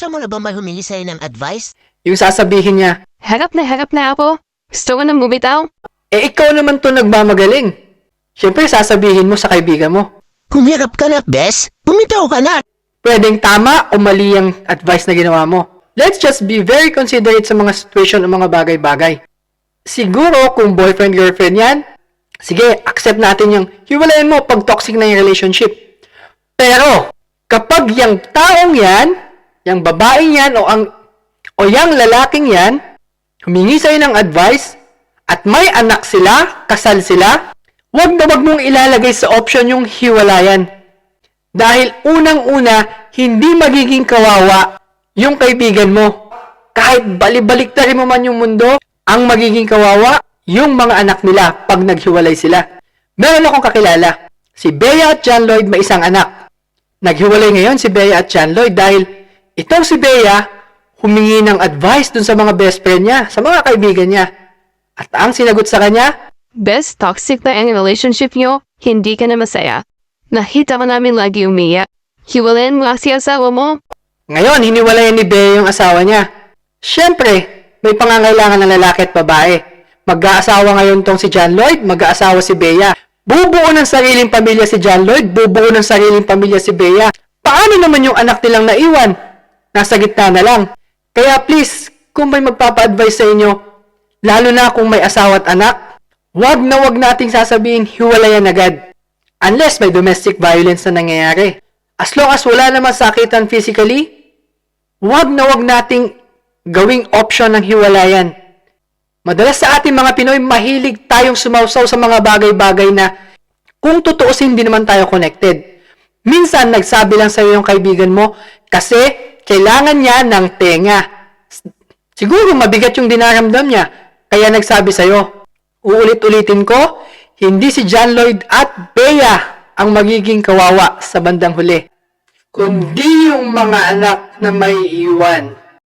Naranasan mo na ba may humingi sa'yo ng advice? Yung sasabihin niya, Harap na harap na ako. Gusto ko na bumitaw. eh ikaw naman to nagmamagaling. Siyempre sasabihin mo sa kaibigan mo, Humirap ka na, bes. Bumitaw ka na. pwedeng tama o mali ang advice na ginawa mo. Let's just be very considerate sa mga situation o mga bagay-bagay. Siguro kung boyfriend-girlfriend yan, sige, accept natin yung hiwalayan mo pag toxic na yung relationship. Pero, kapag yung taong yan, yung babaeng yan o ang o yung lalaking yan, humingi sa'yo ng advice at may anak sila, kasal sila, wag na wag mong ilalagay sa option yung hiwalayan. Dahil unang-una, hindi magiging kawawa yung kaibigan mo. Kahit balibalik na mo man yung mundo, ang magiging kawawa, yung mga anak nila pag naghiwalay sila. Meron akong kakilala. Si Bea at John Lloyd may isang anak. Naghiwalay ngayon si Bea at John Lloyd dahil itong si Bea humingi ng advice dun sa mga best friend niya, sa mga kaibigan niya. At ang sinagot sa kanya, Best toxic na ang relationship nyo, hindi ka na masaya. Nakita ko namin lagi umiyak. Hiwalayan mo kasi asawa mo. Ngayon, hiniwalayan ni Bea yung asawa niya. Siyempre, may pangangailangan ng lalaki at babae. Mag-aasawa ngayon tong si John Lloyd, mag-aasawa si Bea. Bubuo ng sariling pamilya si John Lloyd, bubuo ng sariling pamilya si Bea. Paano naman yung anak nilang naiwan? Nasa gitna na lang. Kaya please, kung may magpapa-advise sa inyo, lalo na kung may asawa at anak, wag na wag nating sasabihin hiwalayan agad. Unless may domestic violence na nangyayari. As long as wala naman sakitan physically, wag na wag nating gawing option ng hiwalayan. Madalas sa ating mga Pinoy, mahilig tayong sumausaw sa mga bagay-bagay na kung tutuusin hindi naman tayo connected. Minsan, nagsabi lang sa yung kaibigan mo kasi kailangan niya ng tenga. Siguro mabigat yung dinaramdam niya, kaya nagsabi sa'yo. Uulit-ulitin ko, hindi si John Lloyd at Bea ang magiging kawawa sa bandang huli. Kundi yung mga anak na may iwan.